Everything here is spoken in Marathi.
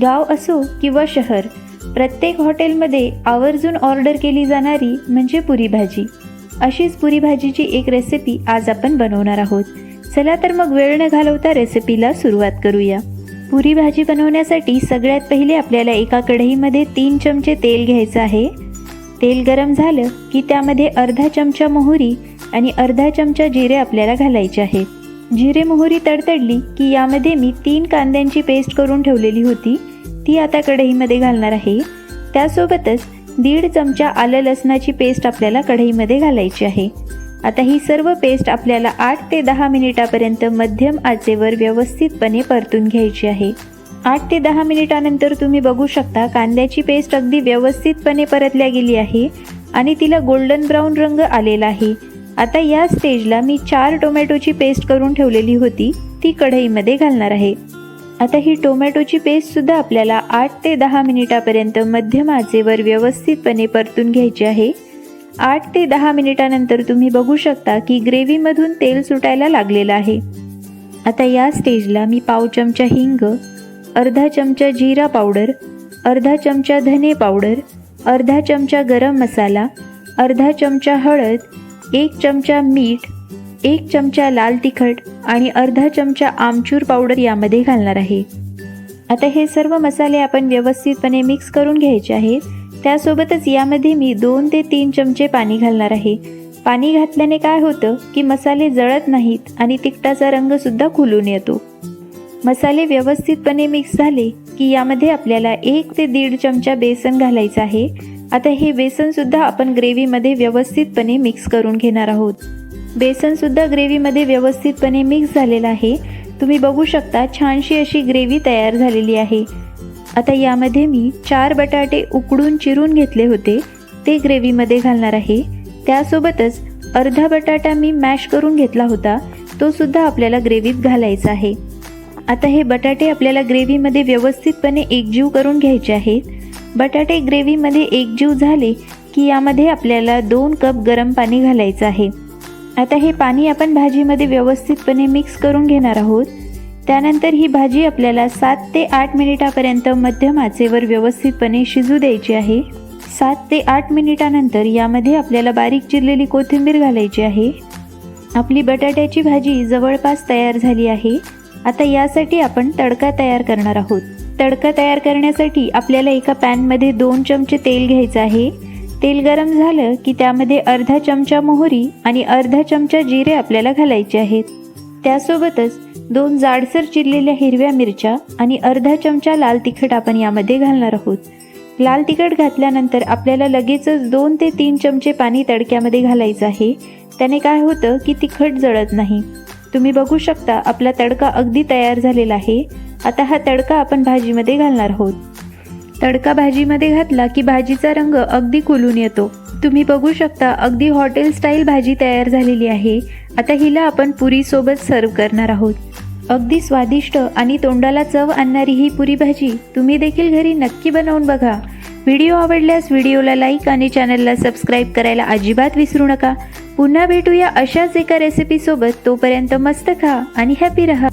गाव असो किंवा शहर प्रत्येक हॉटेलमध्ये आवर्जून ऑर्डर केली जाणारी म्हणजे पुरी भाजी. अशीच पुरी भाजीची एक रेसिपी आज आपण बनवणार आहोत. चला तर मग वेळ न घालवता रेसिपीला सुरुवात करूया. पुरी भाजी बनवण्यासाठी सगळ्यात पहिले आपल्याला एका कढईमध्ये तीन चमचे तेल घ्यायचं आहे. तेल गरम झालं की त्यामध्ये अर्धा चमचा मोहरी आणि अर्धा चमचा जिरे आपल्याला घालायचे आहेत. जिरे मोहरी तडतडली की यामध्ये मी तीन कांद्यांची पेस्ट करून ठेवलेली होती. ती आता कढईमध्ये घालणार आहे. त्यासोबतच दीड चमचा आलं लसणाची पेस्ट आपल्याला कढईमध्ये घालायची आहे. आता ही सर्व पेस्ट आपल्याला आठ ते दहा मिनिटापर्यंत मध्यम आचेवर व्यवस्थितपणे परतून घ्यायची आहे. आठ ते दहा मिनिटानंतर तुम्ही बघू शकता कांद्याची पेस्ट अगदी व्यवस्थितपणे परतल्या गेली आहे आणि तिला गोल्डन ब्राऊन रंग आलेला आहे. आता या स्टेजला मी चार टोमॅटोची पेस्ट करून ठेवलेली होती ती कढईमध्ये घालणार आहे. आता ही टोमॅटोची पेस्टसुद्धा आपल्याला आठ ते दहा मिनिटापर्यंत मध्यम आचेवर व्यवस्थितपणे परतून घ्यायची आहे. आठ ते दहा मिनिटानंतर तुम्ही बघू शकता की ग्रेव्हीमधून तेल सुटायला लागलेलं आहे. आता या स्टेजला मी पाव चमचा हिंग अर्धा चमचा जिरा पावडर अर्धा चमचा धने पावडर अर्धा चमचा गरम मसाला अर्धा चमचा हळद एक चमचा मीठ एक चमचा लाल तिखट आणि अर्धा चमचा आमचूर पावडर यामध्ये घालणार आहे. आता हे सर्व मसाले आपण व्यवस्थितपणे मिक्स करून घ्यायचे आहेत. त्यासोबतच यामध्ये मी दोन ते तीन चमचे पाणी घालणार आहे. पाणी घातल्याने काय होतं की मसाले जळत नाहीत आणि तिखटाचा रंगसुद्धा खुलून येतो. मसाले व्यवस्थितपणे मिक्स झाले की यामध्ये आपल्याला एक ते दीड चमचा बेसन घालायचं आहे. आता हे बेसनसुद्धा आपण ग्रेव्हीमध्ये व्यवस्थितपणे मिक्स करून घेणार आहोत. बेसनसुद्धा ग्रेव्हीमध्ये व्यवस्थितपणे मिक्स झालेलं आहे. तुम्ही बघू शकता छानशी अशी ग्रेव्ही तयार झालेली आहे. आता यामध्ये मी चार बटाटे उकडून चिरून घेतले होते. ते ग्रेव्हीमध्ये घालणार आहे. त्यासोबतच अर्धा बटाटा मी मॅश करून घेतला होता. तो सुद्धा आपल्याला ग्रेव्हीत घालायचा आहे. आता हे बटाटे आपल्याला ग्रेव्हीमध्ये व्यवस्थितपणे एकजीव करून घ्यायचे आहेत. बटाटे ग्रेव्हीमध्ये एकजीव झाले की यामध्ये आपल्याला दोन कप गरम पाणी घालायचं आहे. आता हे पाणी आपण भाजीमध्ये व्यवस्थितपणे मिक्स करून घेणार आहोत. त्यानंतर ही भाजी आपल्याला सात ते आठ मिनिटापर्यंत मध्यम आचेवर व्यवस्थितपणे शिजू द्यायची आहे. सात ते आठ मिनिटानंतर यामध्ये आपल्याला बारीक चिरलेली कोथिंबीर घालायची आहे. आपली बटाट्याची भाजी जवळपास तयार झाली आहे. आता यासाठी आपण तडका तयार करणार आहोत. तडका तयार करण्यासाठी आपल्याला एका पॅनमध्ये दोन चमचे तेल घ्यायचं आहे. तेल गरम झालं की त्यामध्ये अर्धा चमचा मोहरी आणि अर्धा चमचा जिरे आपल्याला घालायचे आहेत. त्यासोबतच दोन जाडसर चिरलेल्या हिरव्या मिरच्या आणि अर्धा चमचा लाल तिखट आपण यामध्ये घालणार आहोत. लाल तिखट घातल्यानंतर आपल्याला लगेचच दोन ते तीन चमचे पाणी तडक्यामध्ये घालायचं आहे. त्याने काय होतं की तिखट जळत नाही. तुम्ही बघू शकता आपला तडका अगदी तयार झालेला आहे. आता हा तडका आपण भाजीमध्ये घालणार आहोत. तडका भाजीमध्ये घातला की भाजीचा रंग अगदी कुलून येतो. तुम्ही बघू शकता अगदी हॉटेल स्टाईल भाजी तयार झालेली आहे. आता हिला आपण पुरीसोबत सर्व करणार आहोत. अगदी स्वादिष्ट आणि तोंडाला चव आणणारी ही पुरी भाजी तुम्ही देखील घरी नक्की बनवून बघा. व्हिडिओ आवडल्यास व्हिडिओला लाईक आणि चॅनलला सबस्क्राईब करायला अजिबात विसरू नका. पुन्हा भेटूया अशाच एका रेसिपीसोबत तोपर्यंत मस्त खा आणि हॅपी रहा.